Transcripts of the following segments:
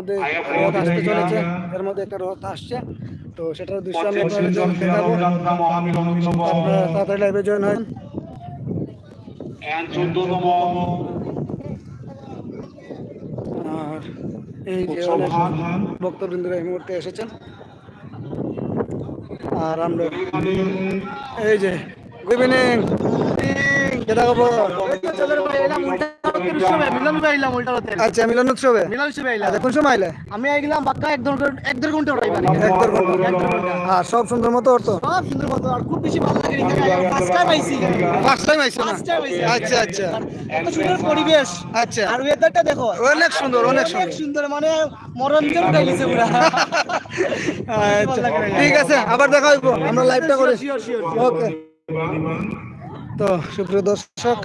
মধ্যে রথ আসতে চলেছে এর মধ্যে একটা রথ আসছে। তো সেটার দৃশ্য আমি আপনাদের দেখাবো। আপনারা তাড়াতাড়ি লাইভে জয়েন চোদ্দতম আর এই যে ভক্তবৃন্দরা এই মুহূর্তে এসেছেন। আর আমরা এই যে গুড ইভিনিং। কেটা খবর আচ্ছা মিলন উৎসবে? আচ্ছা কোন সময় আইলে আমি আইলাম বাক্কা এক দেড় ঘন্টা- এক দেড় ঘণ্টা ওটাই এক দেড় ঘণ্টা। হ্যাঁ সব সুন্দর মতো সব সুন্দর মতো আর খুব বেশি ভালো লাগে ফার্স্ট টাইম আইছি। ফার্স্ট টাইম আইছো না? First time আইছি। আচ্ছা আচ্ছা। এত সুন্দর পরিবেশ। আচ্ছা। আর ওয়েদারটা দেখো। অনেক সুন্দর অনেক সুন্দর। সুন্দর মানে মনোরঞ্জন পুরা। আচ্ছা ঠিক আছে আবার দেখা হইব। আমরা লাইভটা করে। ওকে তো সুপ্রিয় দর্শক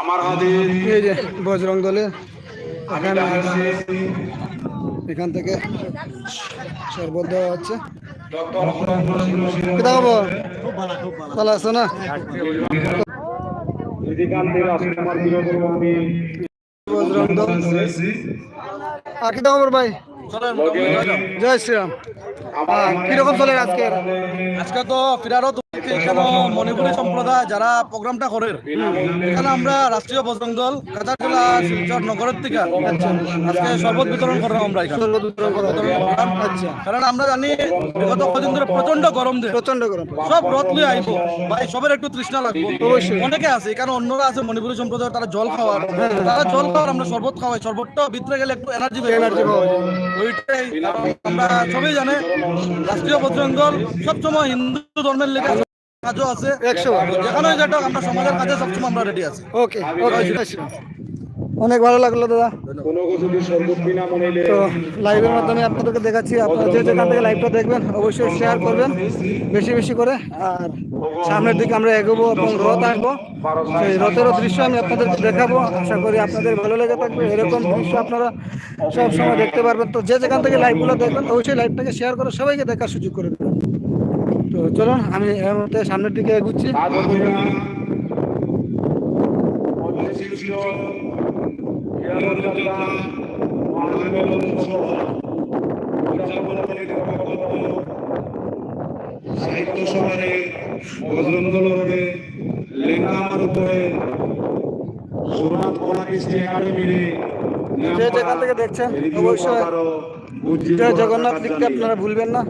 আমার এই যে বজরং দলের এখানে এখান থেকে শরবত দেওয়া হচ্ছে। ভালো আছো না? বজরং দল। আর কেটা খবর ভাই? জয় শ্রীরাম। কীরকম চলে আজকের? আজকে তো ফিরারত এখানে মণিপুরী সম্প্রদায় যারা প্রোগ্রামটা করে। এখানে আমরা রাষ্ট্রীয় বজরং দল জেলা শিলচর নগরের থেকে আজকে শরবত বিতরণ করলাম আমরা এখানে। আচ্ছা। কারণ আমরা জানি বিগত কদিন ধরে প্রচণ্ড গরম দেয় প্রচণ্ড গরম। সব রথ নিয়ে আইব। ভাই সবের একটু তৃষ্ণা লাগবে। অনেকে আছে এখানে অন্যরা আছে মণিপুরী সম্প্রদায় তারা জল খাওয়ার। তারা জল খাওয়ার আমরা শরবত খাওয়াই। শরবতটা ভিতরে গেলে একটু এনার্জি এনার্জি পাওয়া যায়। ওইটাই। আমরা সবাই জানে রাষ্ট্রীয় বজরং দল সবসময় হিন্দু ধর্মের লেগে কাজও আছে। একশো। যেখানে যেটা আমরা সমাজের কাজে সবসময় আমরা রেডি আছি। ওকে। অনেক ভালো লাগল দাদা। মনে তো লাইভের মাধ্যমে আপনাদেরকে দেখাচ্ছি। আপনারা যে যেখান থেকে লাইভটা দেখবেন অবশ্যই শেয়ার করবেন বেশি বেশি করে। আর সামনের দিকে আমরা এগোবো এবং রথ আসব সেই রথেরও দৃশ্য আমি আপনাদেরকে দেখাবো। আশা করি আপনাদের ভালো লেগে থাকবে। এরকম দৃশ্য আপনারা সব সময় দেখতে পারবেন। তো যে যেখান থেকে লাইভগুলো দেখবেন অবশ্যই লাইভটাকে শেয়ার করে সবাইকে দেখার সুযোগ করে দেবেন। তো চলুন আমি এর মধ্যে সামনের দিকে এগুচ্ছি। সাহিত্য সভারে বজরঙ্গলরে লেঙ্গামার উপরে সোনাথ কলা কৃষ্টি একাডেমিরে যে যেখান থেকে দেখছেন অবশ্যই জয় জগন্নাথ লিখতে আপনারা ভুলবেন না।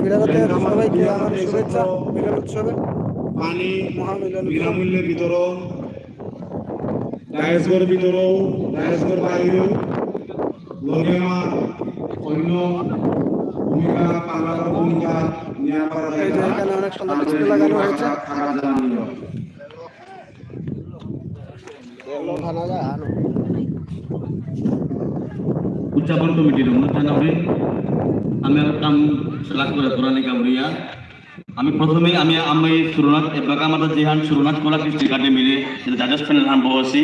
ফিরাগতের সবাইকে আমার শুভেচ্ছা মিলন উৎসবে। পানি মহামিলন বিনামূল্যে বিতরণ ডায়েসগর বিতরণ ডায়েসগর বাইরেও। লগেমা অন্য ভূমিকা পালন ভূমিকা এখানে অনেক সুন্দর ডিসপ্লে লাগানো হয়েছে। থাকা জানিও উদযাপন কমিটির অনুষ্ঠান হবে আমি কাম সেলাক করে পুরানি কামড়িয়া আমি প্রথমে আমি আমি সুরনাথ এবাকা আমাদের যেহান সুরনাথ কলা কৃষ্টি একাডেমিরে জাজেস প্যানেল হান বসি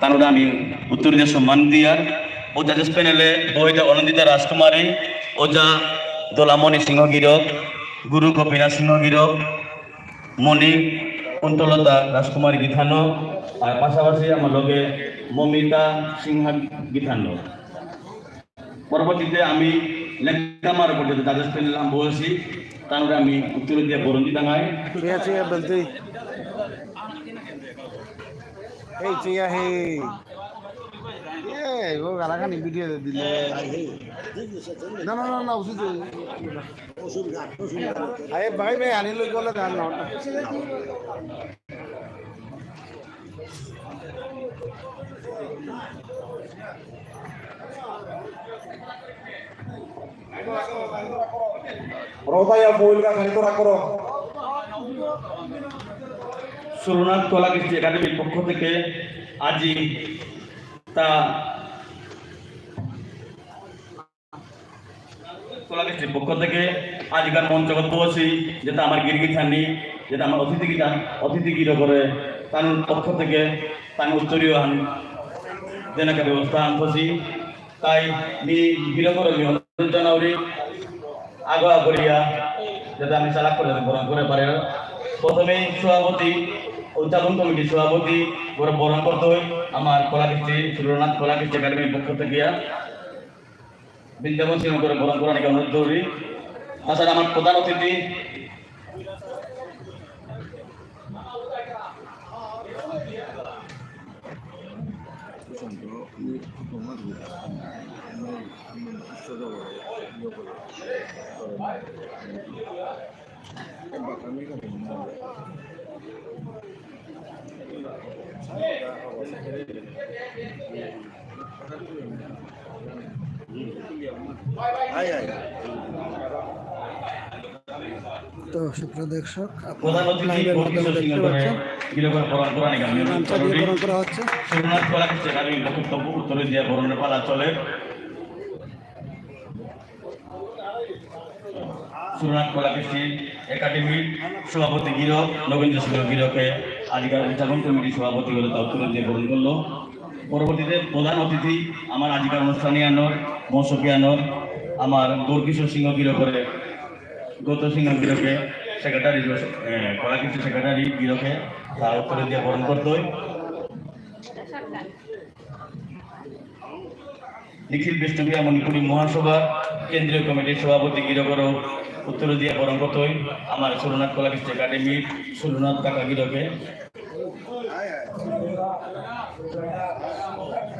তার আমি উত্তর দিয়ে সম্মান দিয়ার ও জাজেস প্যানেলে বইটা অনন্দিতা রাজকুমারী ওজা দোলামণি সিংহ গিরক গুরু গোপীনাথ সিংহ গিরক মণি কুন্তলতা রাজকুমারী গীতানো আর পাশাপাশি আমার লগে মমিতা সিংহা গীতানো পরবর্তীতে আমি লেখামার উপর যেতে দ্বাদশ পেলাম বসি তারপরে আমি উত্তর দিয়ে বরন্দি ডাঙায় এই চিয়া হে। ও গালাখানি ভিডিও দিলে। না না না না আরে, ভাই ভাই আনি লই গলে ধান সুরনাথ কলা কৃষ্টি একাডেমির পক্ষ থেকে আজই তা কলা কৃষ্টির পক্ষ থেকে আজকাল মঞ্চগত বসি যেটা আমার গিরগি থানি যেটা আমার অতিথি গীতা অতিথি গির করে। তার পক্ষ থেকে তার উত্তরীয় হান দেনাকে ব্যবস্থা আনছি তাই নি গির জানাওরি আগুয়া করিয়া যাতে আমি সারা করে বরণ করে পারে প্রথমে সভাপতি, উদযাপন কমিটি সভাপতি বরণ করতে হয়। আমার কলাকৃষ্টি সুরনাথ কলাকৃষ্টি একাডেমির পক্ষ থেকে। বৃন্দাবন সিংহ করে বরণ করার অনুরোধ করি। তাছাড়া আমার প্রধান অতিথি তো সুপ্রিয় দর্শক করে গামছা দিয়ে করি করা হচ্ছে। সোমনাথ একাডেমির বক্তব্য উত্তরে দিয়ে বরণের পালা চলে। সুরনাথ কলাকৃষ্টি একাডেমির সভাপতি গিরক, নবীন্দ্র সিংহ গিরকে আজকাল উদযাপন কমিটির সভাপতি হলে তা উত্তরে দিয়ে বরণ করল। পরবর্তীতে প্রধান অতিথি আমার আজিকার অনুষ্ঠানে আনর মৌসুফি আনর, আমার গৌরকিশোর সিংহ গিরকরে, গৌত সিংহ গিরকে, সেক্রেটারি কলাকৃষ্টি সেক্রেটারি গিরকে তার উত্তরে দিয়ে বরণ করতে হয় নিখিল বিষ্ণুপ্রিয়া মণিপুরী মহাসভা, কেন্দ্রীয় কমিটির সভাপতি গিরগর উত্তর দিয়া হয় আমার সুরনাথ কলাকৃষ্টি একাডেমির সুরনাথ কাকা গিরকে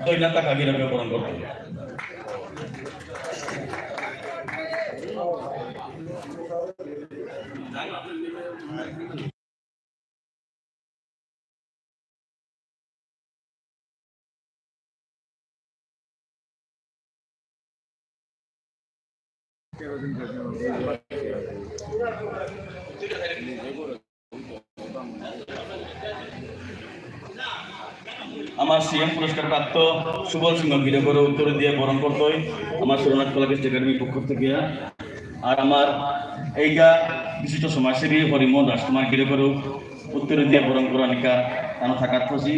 দৈনাথ কাকা গিরকে বরণ আমার সিএম পুরস্কার প্রাপ্ত সুবল সিংহ গিরকর উত্তর দিয়ে বরণ করতে হয়। আমার সুরনাথ কলাকৃষ্টি একাডেমির পক্ষ থেকে। আর আমার এইগা বিশিষ্ট সমাজসেবী হরিমোহন রাজকুমার গিরকর উত্তর দিয়ে বরণ করা নিকা তানো থাকার খুশি।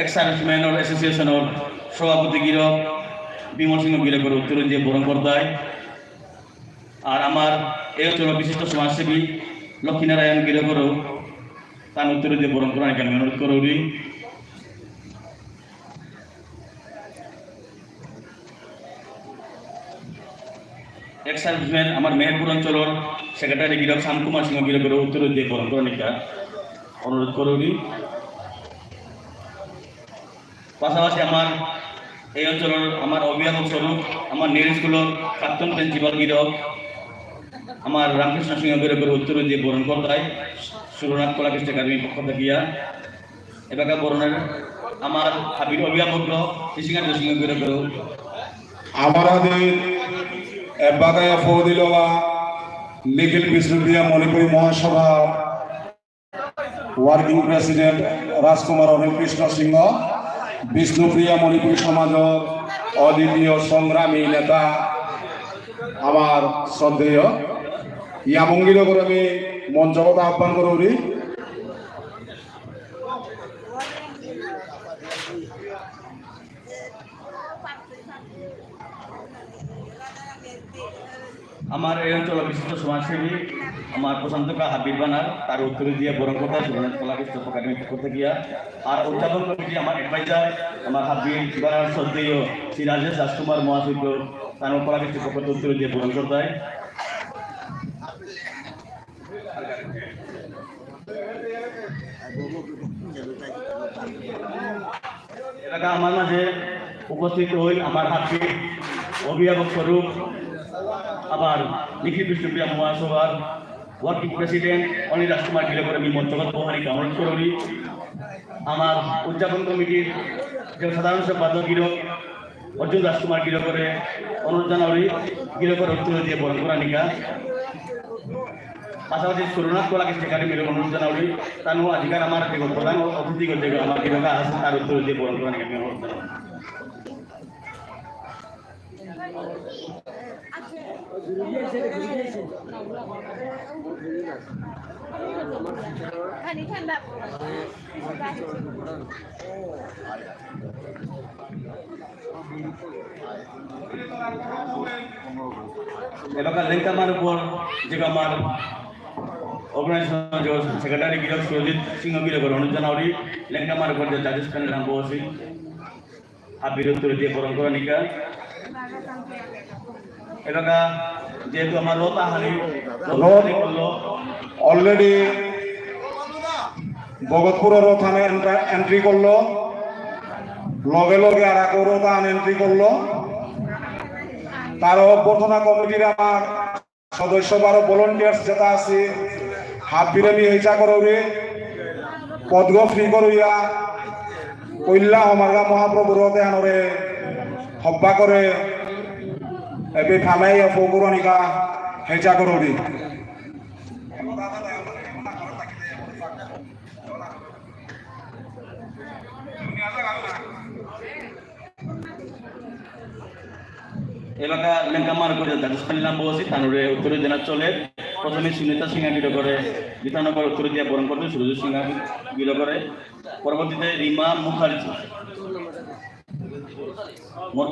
এক্স সার্ভিসম্যান অ্যাসোসিয়েশনের সভাপতি গিরক বিমল সিংহ গিরকর উত্তর দিয়ে বরণ করতায় আর আমার এই অঞ্চলের বিশিষ্ট সমাজসেবী লক্ষ্মীনারায়ণ গিরকরও তার উত্তর দিয়ে বরণ করার আমি অনুরোধ করি সার্ভিসম্যান আমার মেহেরপুর অঞ্চলের সেক্রেটারি গিরক শ্যামকুমার সিংহ গিরকের উত্তর দিয়ে বরণ করার নিকা অনুরোধ করি পাশাপাশি আমার এই অঞ্চলের আমার অভিভাবক স্বরূপ আমার নির স্কুলের প্রাক্তন প্রিন্সিপাল গিরক আমার রামকৃষ্ণ সিংহ গিরকের উত্তর দিয়ে বরণ করতায় সুরনাথ কলাকৃষ্ণ একাডেমির পক্ষ থাকিয়া। এবাকা বরণের আমার হাবির অভিভাবক কৃষিকান্ত সিংহ গিরকের আমাদের এবাগায়া ফৌদিলবা নিখিল বিষ্ণুপ্রিয়া মণিপুরী মহাসভা ওয়ার্কিং প্রেসিডেন্ট রাজকুমার অনিল কৃষ্ণ সিংহ। বিষ্ণুপ্রিয়া মণিপুর সমাজৰ অদ্বিতীয় সংগ্রামী নেতা আমার শ্রদ্ধেয় ইয়ামঙ্গির আমি আমি কথা আহ্বান করি আমার এই অঞ্চলের বিশিষ্ট সমাজসেবী আমার প্রশান্ত কা হাবিব বানার তার উত্তরে দিয়ে বরণ কথা সুরনাথ কলাকৃষ্ণ একাডেমি করতে গিয়া আর উদযাপন কমিটি আমার অ্যাডভাইজার আমার হাবিব বানার শ্রদ্ধেয় শ্রী রাজেশ রাজকুমার মহাশৈব তার কলাকৃষ্ণ পক্ষ থেকে উত্তরে দিয়ে বরণ করতে হয় এলাকা আমার মাঝে উপস্থিত হইল আমার হাতি অভিভাবক স্বরূপ আবার লিখিত বিষ্ণুপ্রিয়া মহাসভার ওয়ার্কিং প্রেসিডেন্ট, অনিল রাজকুমার গিলে করে আমি মঞ্চগত বহারি কামনা করি আমার উদযাপন কমিটির যে সাধারণ সম্পাদক গিরক অর্জুন রাজকুমার গিরো করে অনুরোধ জানাবি গিরো করে উত্তর দিয়ে বরণ করা নিকা পাশাপাশি সুরনাথ কলাকৃষ্ণ একাডেমির অনুরোধ জানাবি তানু আজিকার আমার প্রধান অতিথি করতে আমার গিরকা আছে তার উত্তর দিয়ে বরণ করা নিকা অনুরোধ এলাকার লেঙ্কামার উপর যে আমার অর্গানাইজেশন সেক্রেটারি গিরক সুরজিৎ সিংহ গিরকর অনুজ জানাওরি লেঙ্কামার উপর যে জাজেস প্যানেল নাম বসি হাবির উত্তর দিয়ে বরণ নিকা। এলাকা যেহেতু আমার রতা হানি করল অলরেডি ভগতপুরের থানে এন্ট্রি করল। লগে লগে আর এক রথান এন্ট্রি করল। তার অভ্যর্থনা কমিটির আমার সদস্য বারো ভলেন্টিয়ার্স যেটা আছে হাত বিরামি হেঁচা করবে পদ্ম ফ্রি করইয়া কল্যা সমার্গা মহাপ্রভুর দেহানরে হব্বা করে এবে থানাই পৌরাণিকা হেঁচা করবি এলাকা লেঙ্কামার জাজেস প্যানেল নাম বসি তানুরে উত্তরে দেনা চলে প্রথমে সুনিতা সিংহা গিরো করে বিধাননগর উত্তরে দিয়ে বরণ করতে সুরজ সিংহা গিরো করে পরবর্তীতে রিমা মুখার্জি মোর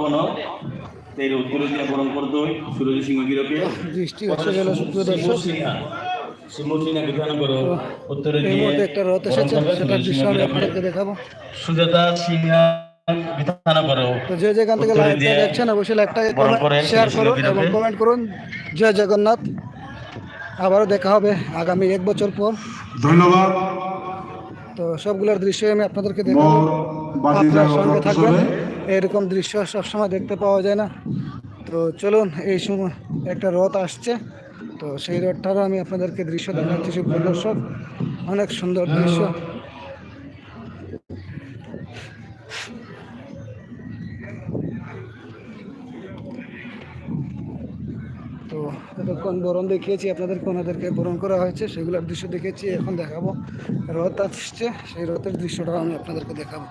তের উত্তরে দিয়ে বরণ করতে সুরজ সিংহ গিরোকে। দৃষ্টি হচ্ছে গেল সুপ্রিয় দর্শক একটা রথ এসেছে সেটার দৃশ্য আমি আপনাদেরকে দেখাবো। সুজাতা সিনহা বিধাননগর যে যেখান থেকে দেখছেন অবশ্যই লাইভটাকে শেয়ার করুন এবং কমেন্ট করুন। জয় জগন্নাথ। আবারও দেখা হবে আগামী এক বছর পর। ধন্যবাদ। তো সবগুলোর দৃশ্য আমি আপনাদেরকে দেখাবো। আপনার সঙ্গে থাকবেন। এরকম দৃশ্য সবসময় দেখতে পাওয়া যায় না। তো চলুন, এই সময় একটা রথ আসছে। তো সেই রথটারও আমি আপনাদেরকে দৃশ্য দেখাচ্ছি, সুপ্রিয় দর্শক। অনেক সুন্দর দৃশ্য। তো এতক্ষণ বরণ দেখিয়েছি, আপনাদেরকে, ওনাদেরকে বরণ করা হয়েছে। সেগুলোর দৃশ্য দেখেছি এখন দেখাবো। রথ আসছে, সেই রথের দৃশ্যটাও আমি আপনাদেরকে দেখাবো।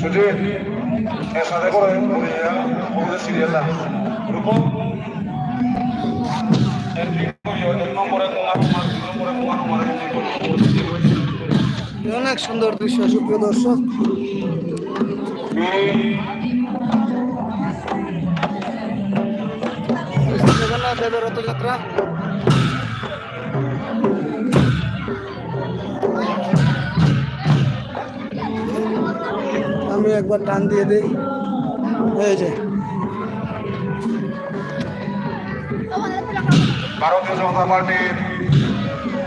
সুজিত এর সাথে করে ওদের সিরিয়াল না। তোমার অনেক সুন্দর দৃশ্য সুপ্রিয় দর্শক। রথযাত্রা। একবার টান দিয়ে দিই। এই যে। ভারতীয় জনতা পার্টির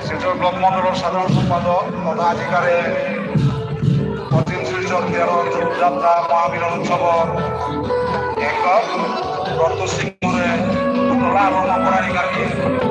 শিলচর ব্লক মন্ডলের সাধারণ সম্পাদক তথা আধিকারে পশ্চিম শিলচর কেরল যাত্রা মহামিলন উৎসব একক রক্ত সিংহরে আরম্ভ করার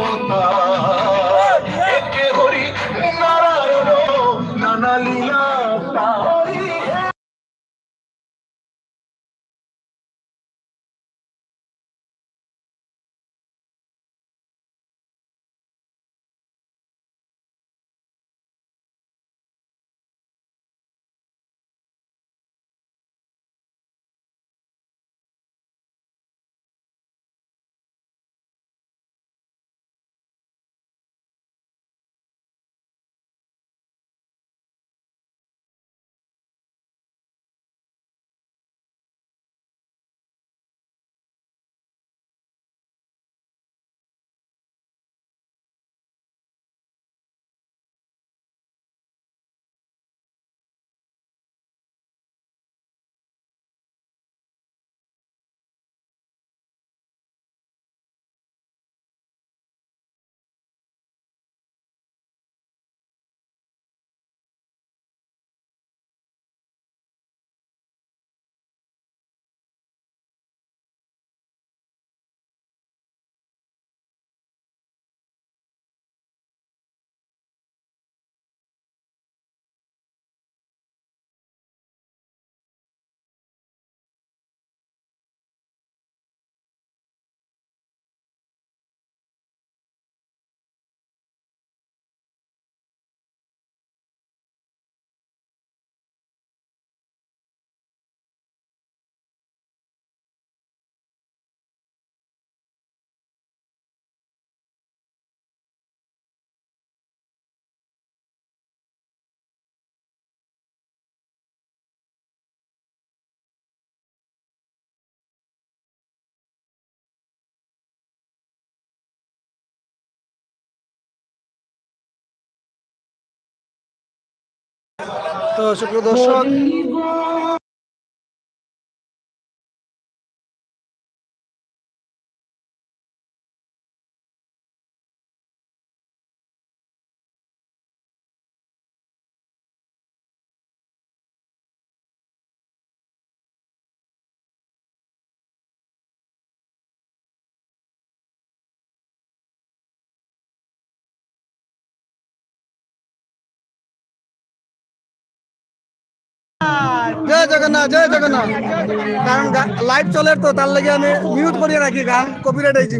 তো শুক্র দর্শক জয় জগন্নাথ জয় জগন্নাথ। কারণ লাইভ চলে তো, তার লাগে আমি মিউট করিয়ে রাখি গান কপিরাইট হয়েছি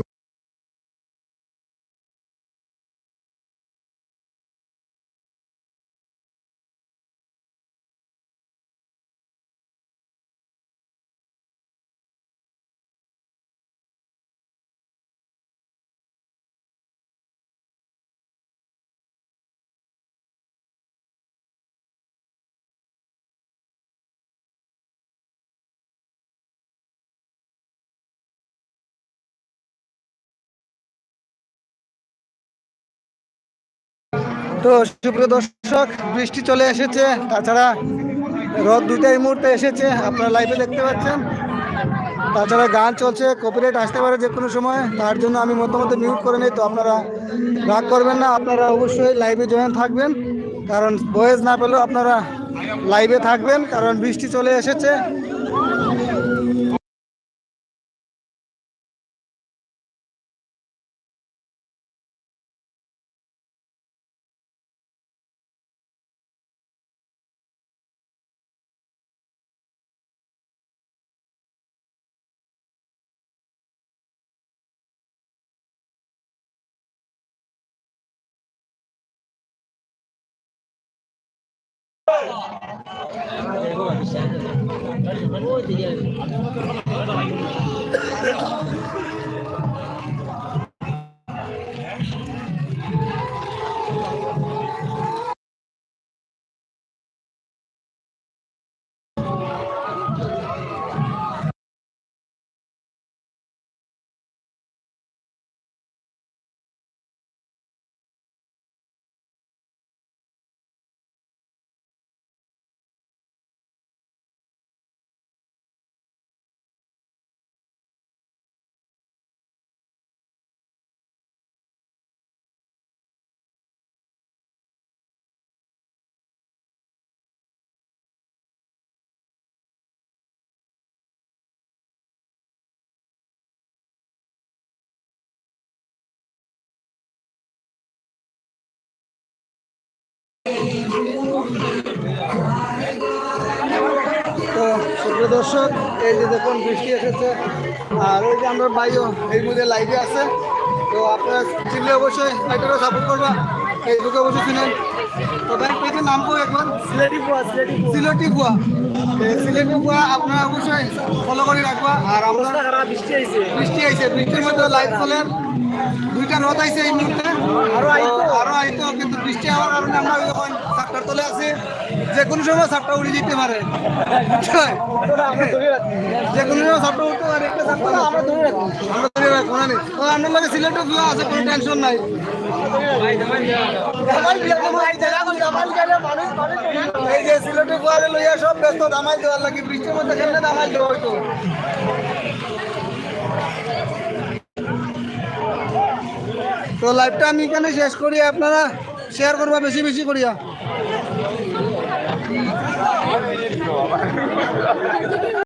তো সুপ্রিয় দর্শক, বৃষ্টি চলে এসেছে, তাছাড়া রথ দুইটা এই মুহূর্তে এসেছে, আপনারা লাইভে দেখতে পাচ্ছেন। তাছাড়া গান চলছে কপিরাইট আসতে পারে যে কোনো সময়, তার জন্য আমি মধ্যে মিউট করে নিই, তো আপনারা রাগ করবেন না, আপনারা অবশ্যই লাইভে জয়েন থাকবেন। কারণ ভয়েস না পেলেও আপনারা লাইভে থাকবেন, কারণ বৃষ্টি চলে এসেছে। موجود اليوم তো সুপ্রিয় দর্শক এই যে দেখুন বৃষ্টি এসেছে আর ওই যে আমরা ভাইও এই মধ্যে লাইভে আছে। তো আপনারা চিনলে অবশ্যই লাইভটা সাপোর্ট করবা। ফেসবুকে অবশ্যই চিনেন। তো ভাই পেজের নাম কো একবার? সিলেটি বুয়া সিলেটি বুয়া সিলেটি বুয়া আপনারা অবশ্যই ফলো করে রাখবা। আর আমরা বৃষ্টি আইছে। বৃষ্টি আইছে বৃষ্টির মধ্যে লাইভ চলেন। দুইটা রথ আইছে এই মুহূর্তে। সাপটার তলে আছি, যে কোনো সময় ছাপটা উড়ে যেতে পারে? যে কোনো সময় সাপটা উঠতে পারে তো টেনশন নাই। সব ব্যস্ত দেওয়ার লাগে তো লাইভটা আমি এখানে শেষ করি, আপনারা শেয়ার করবা বেশি বেশি করিয়া।